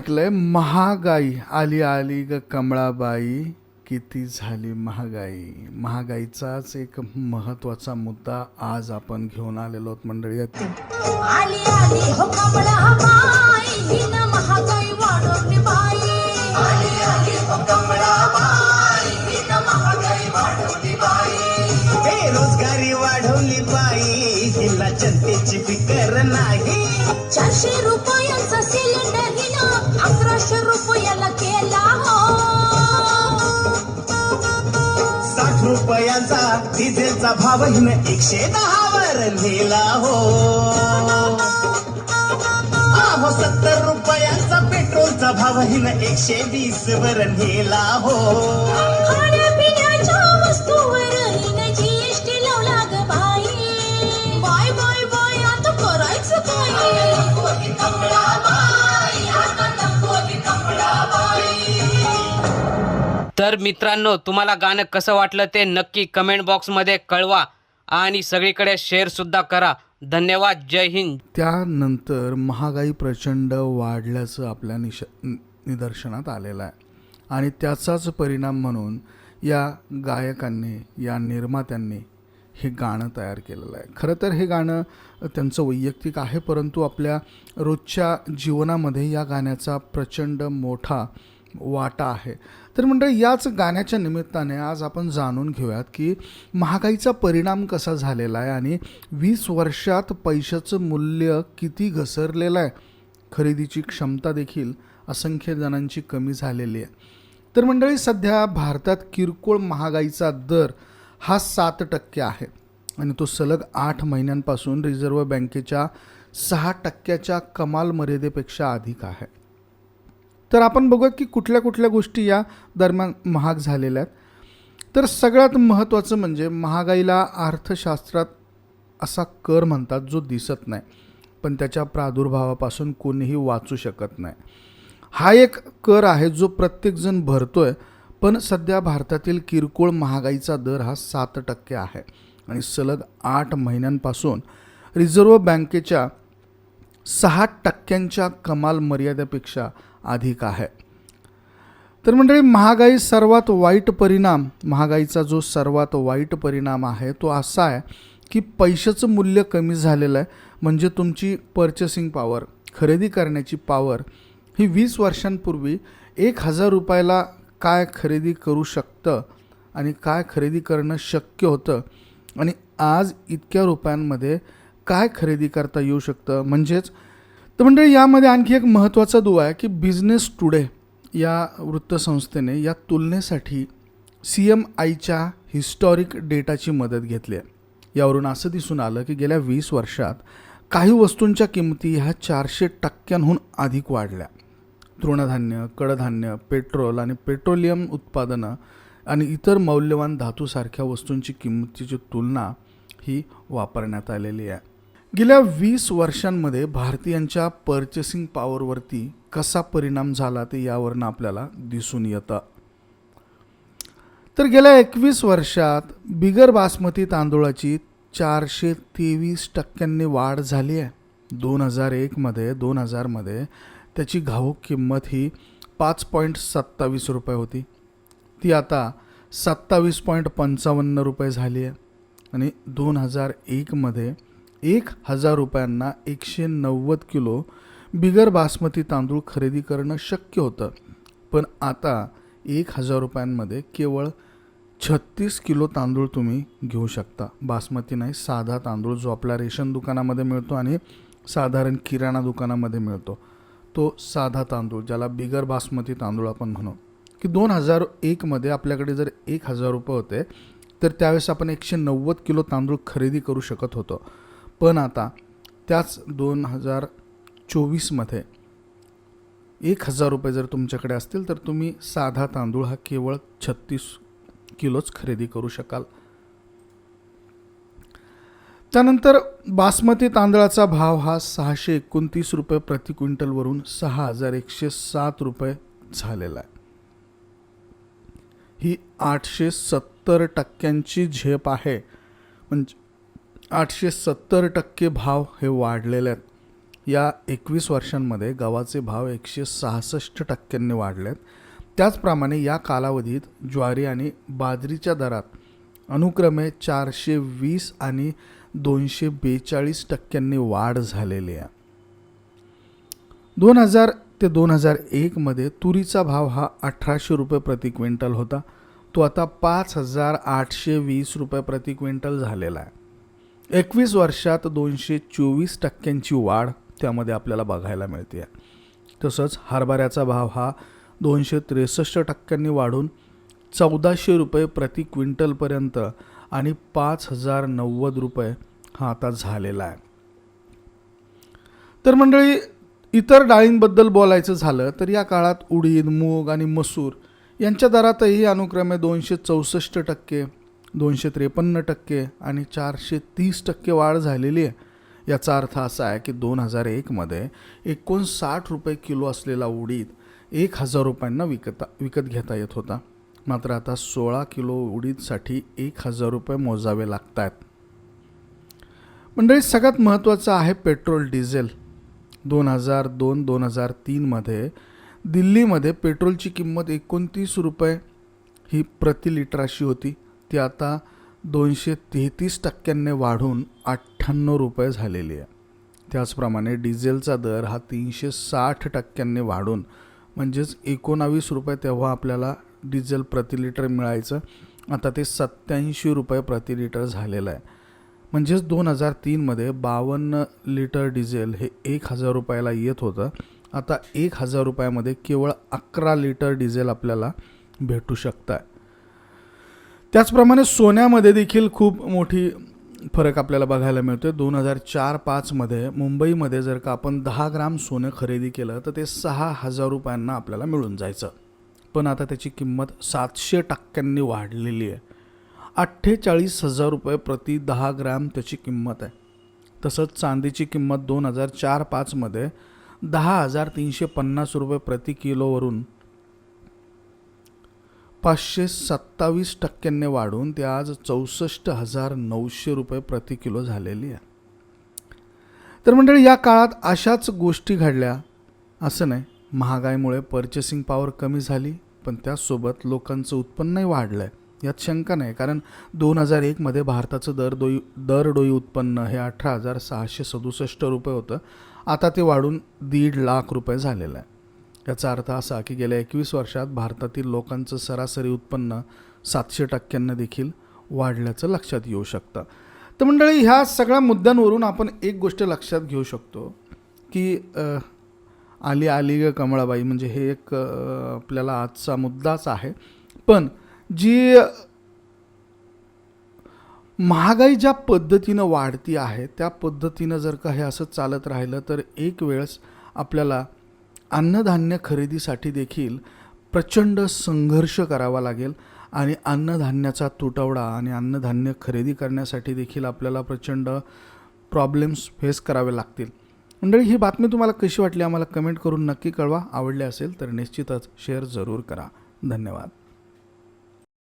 ऐकलंय महागाई. आली आली ग कमळाबाई किती झाली महागाई? महागाईचाच एक महत्त्वाचा मुद्दा आज आपण घेऊन आलेलो आहोत मंडळी. आली आली हो कमळा बाई हिनं महागाई वाढवली बाई. आली आली हो कमळा हिला जनतेची फिकर नाही. चारशे रुपयांचा सिलेंडर हिनं अकराशे रुपयाला केला हो. साठ रुपयाचा डिझेलचा भाव हिनं एकशे दहावर लिहिला हो. अहो सत्तर रुपयाचा पेट्रोलचा भाव हिनं एकशे वीस वर नेला हो तर मित्रांनो तुम्हाला गाणं कसं वाटलं ते नक्की कमेंट बॉक्समध्ये कळवा आणि सगळीकडे शेअरसुद्धा करा. धन्यवाद जय हिंद. त्यानंतर महागाई प्रचंड वाढल्याचं आपल्या निश निदर्शनात आलेलं आहे. आणि त्याचाच परिणाम म्हणून या गायकांनी या निर्मात्यांनी हे गाणं तयार केलेलं आहे. खरं तर हे गाणं त्यांचं वैयक्तिक आहे परंतु आपल्या रोजच्या जीवनामध्ये या गाण्याचा प्रचंड मोठा वाटा आहे. तर मंडळी याच गाण्याच्या निमित्ताने आज आपण जाणून घेऊयात की महागाईचा परिणाम कसा झालेला आहे आणि वीस वर्षात पैशाचं मूल्य किती घसरलेलं आहे. खरेदीची क्षमता देखील असंख्य जणांची कमी झालेली आहे. तर मंडळी सध्या भारतात किरकोळ महागाईचा दर हा सात टक्के आहे आणि तो सलग आठ महिन्यांपासून रिझर्व्ह बँकेच्या सहा टक्क्याच्या कमाल मर्यादेपेक्षा अधिक आहे. तर आपण बघूया की कुठल्या कुठल्या गोष्टी या दरम्यान महाग झालेल्या आहेत. तर सगळ्यात महत्त्वाचं म्हणजे महागाईला अर्थशास्त्रात असा कर म्हणतात जो दिसत नाही. पण त्याच्या प्रादुर्भावापासून कोणीही वाचू शकत नाही. हा एक कर आहे जो प्रत्येकजण भरतोय पण सध्या भारतातील किरकोळ महागाईचा दर हा सात टक्के आहे आणि सलग आठ महिन्यांपासून रिझर्व्ह बँकेच्या सहा टक्क्यांच्या कमाल मर्यादेपेक्षा अधिक आहे. तर मंडळी महागाई सर्वात वाईट परिणाम महागाईचा जो सर्वात वाईट परिणाम आहे तो असा आहे की पैशाचं मूल्य कमी झालेलं आहे. म्हणजे तुमची पर्चेसिंग पॉवर खरेदी करण्याची पॉवर ही वीस वर्षांपूर्वी एक हजार रुपयाला काय खरेदी करू शकतं आणि काय खरेदी करणं शक्य होतं आणि आज इतक्या रुपयांमध्ये काय खरेदी करता येऊ शकतं? म्हणजेच तर मंडळी यामध्ये आणखी एक महत्त्वाचा दुवा आहे की बिझनेस टुडे या वृत्तसंस्थेने या तुलनेसाठी सी एम आयच्या हिस्टॉरिक डेटाची मदत घेतली आहे. यावरून असं दिसून आलं की गेल्या वीस वर्षात काही वस्तूंच्या किमती ह्या चारशे टक्क्यांहून अधिक वाढल्या. तृणधान्य कडधान्य पेट्रोल आणि पेट्रोलियम उत्पादनं आणि इतर मौल्यवान धातूसारख्या वस्तूंची किंमतीची तुलना ही वापरण्यात आलेली आहे. गेल्या वीस वर्षांमध्ये भारतीयांच्या पर्चेसिंग पॉवरवरती कसा परिणाम झाला ते यावरनं आपल्याला दिसून येतं. तर गेल्या एकवीस वर्षात बिगर बासमती तांदूळाची चारशे तेवीस टक्क्यांनी वाढ झाली आहे. दोन हजार एकमध्ये दोन हजारमध्ये त्याची घाऊक किंमत ही पाच पॉईंट सत्तावीस रुपये होती. ती आता सत्तावीस पॉईंट पंचावन्न रुपये झाली आहे. आणि दोन हजार एकमध्ये एक हजार रुपयांना एकशे नव्वद किलो बिगर बासमती तांदूळ खरेदी करणं शक्य होतं. पण आता एक हजार रुपयांमध्ये केवळ छत्तीस किलो तांदूळ तुम्ही घेऊ शकता. बासमती नाही साधा तांदूळ जो आपल्या रेशन दुकानामध्ये मिळतो आणि साधारण किराणा दुकानामध्ये मिळतो. तो साधा तांदूळ ज्याला बिगर बासमती तांदूळ आपण म्हणू. की दोन हजार एकमध्ये आपल्याकडे जर एक हजार रुपये होते तर त्यावेळेस आपण एकशे नव्वद किलो तांदूळ खरेदी करू शकत होतो. पण आता त्याच दोन हजार चोवीसमध्ये एक हजार रुपये जर तुमच्याकडे असतील तर तुम्ही साधा तांदूळ हा केवळ छत्तीस किलोच खरेदी करू शकाल. त्यानंतर बासमती तांदळाचा भाव हा सहाशे एकोणतीस रुपये प्रति क्विंटलवरून सहा हजार एकशे सात रुपये झालेला आहे. ही आठशे सत्तर टक्क्यांची झेप आहे. म्हणजे आठशे सत्तर टक्के भाव हे वाढलेले आहेत. या एकवीस वर्षांमध्ये गव्हाचे भाव एकशे सहासष्ट टक्क्यांनी वाढले आहेत. त्याचप्रमाणे या कालावधीत ज्वारी आणि बाजरीच्या दरात अनुक्रमे चारशे वीस आणि दोनशे बेचाळीस टक्क्यांनी वाढ झालेली आहे. दोन हजार ते दोन हजार एकमध्ये तुरीचा भाव हा अठराशे रुपये प्रति क्विंटल होता. तो आता पाच हजार आठशे वीस रुपये प्रति क्विंटल झालेला आहे. एकवीस वर्षात दोनशे चोवीस टक्क्यांची वाढ त्यामध्ये आपल्याला बघायला मिळते. आहे तसंच हरभऱ्याचा भाव हा दोनशे त्रेसष्ट टक्क्यांनी वाढून चौदाशे रुपये प्रति क्विंटलपर्यंत आणि पाच हजार नव्वद रुपये हा आता झालेला आहे. तर मंडळी इतर डाळींबद्दल बोलायचं झालं तर या काळात उडीद मूग आणि मसूर यांच्या दरातही अनुक्रमे दोनशे चौसष्ट टक्के दोनशे त्रेपन्न टक्के आणि चारशे तीस टक्के वाढ झालेली आहे. याचा अर्थ असा आहे की दोन हजार एकमध्ये एकोणसाठ रुपये किलो असलेला उडीद एक हजार रुपयांना विकता विकत घेता येत होता. मात्र आता सोळा किलो उडीदसाठी एक हजार रुपये मोजावे लागत आहेत मंडळी सगळ्यात महत्त्वाचं आहे पेट्रोल डिझेल. दोन हजार दोन दोन हजार तीनमध्ये दिल्लीमध्ये पेट्रोलची किंमत एकोणतीस रुपये ही प्रति लिटर अशी होती. ती आता दोनशे तेहतीस टक्क्यांनी वाढून अठ्ठ्याण्णव रुपये झालेली आहे. त्याचप्रमाणे डिझेलचा दर हा तीनशे साठ टक्क्यांनी वाढून म्हणजेच एकोणावीस रुपये तेव्हा आपल्याला डिझेल प्रति लिटर मिळायचं. आता ते सत्याऐंशी रुपये प्रति लिटर झालेलं आहे. म्हणजेच दोन हजार तीनमध्ये बावन्न लिटर डिझेल हे एक हजार रुपयाला येत होतं. आता एक हजार रुपयामध्ये केवळ अकरा लिटर डिझेल आपल्याला भेटू शकतं आहे त्याचप्रमाणे सोन्यामध्ये देखील खूप मोठी फरक आपल्याला बघायला मिळतो दोन हजार चार पाचमध्ये मुंबईमध्ये जर का आपण दहा ग्राम सोनं खरेदी केलं तर ते सहा हजार रुपयांना आपल्याला मिळून जायचं. पण आता त्याची किंमत सातशे टक्क्यांनी वाढलेली आहे. अठ्ठेचाळीस हजार रुपये प्रति दहा ग्रॅम त्याची किंमत आहे. तसंच चांदीची किंमत दोन हजार चार पाचमध्ये दहा हजार तीनशे पन्नास रुपये प्रति किलोवरून पाचशे सत्तावीस टक्क्यांनी वाढून ते आज चौसष्ट हजार नऊशे रुपये प्रति किलो झालेली आहे. तर मंडळी या काळात अशाच गोष्टी घडल्या. असं नाही महागाईमुळे पर्चेसिंग पॉवर कमी झाली पण त्यासोबत लोकांचं उत्पन्नही वाढलं आहे यात शंका नाही कारण दोन हजार एकमध्ये भारताचं दरडोई दरडोई उत्पन्न हे अठरा हजार सहाशे सदुसष्ट रुपये होतं. आता ते वाढून दीड लाख रुपये झालेलं आहे. याचा अर्थ असा की गेल्या एकवीस वर्षात भारतातील लोकांचं सरासरी उत्पन्न सातशे टक्क्यांना देखील वाढल्याचं लक्षात येऊ शकतं. तर मंडळी ह्या सगळ्या मुद्द्यांवरून आपण एक गोष्ट लक्षात घेऊ शकतो की आली आली ग कमळाबाई म्हणजे हे एक आपल्याला आजचा मुद्दाच आहे. पण जी महागाई ज्या पद्धतीनं वाढती आहे त्या पद्धतीनं जर का हे असं चालत राहिलं तर एक वेळेस आपल्याला अन्नधान्य खरेदीसाठी देखील प्रचंड संघर्ष करावा लागेल आणि अन्नधान्याचा तुटवडा आणि अन्नधान्य खरेदी करण्यासाठी देखील आपल्याला प्रचंड प्रॉब्लेम्स फेस करावे लागतील. मंडळी ही बातमी तुम्हाला कशी वाटली? आम्हाला कमेंट करून नक्की कळवा. आवडली असेल तर निश्चितच शेअर जरूर करा. धन्यवाद.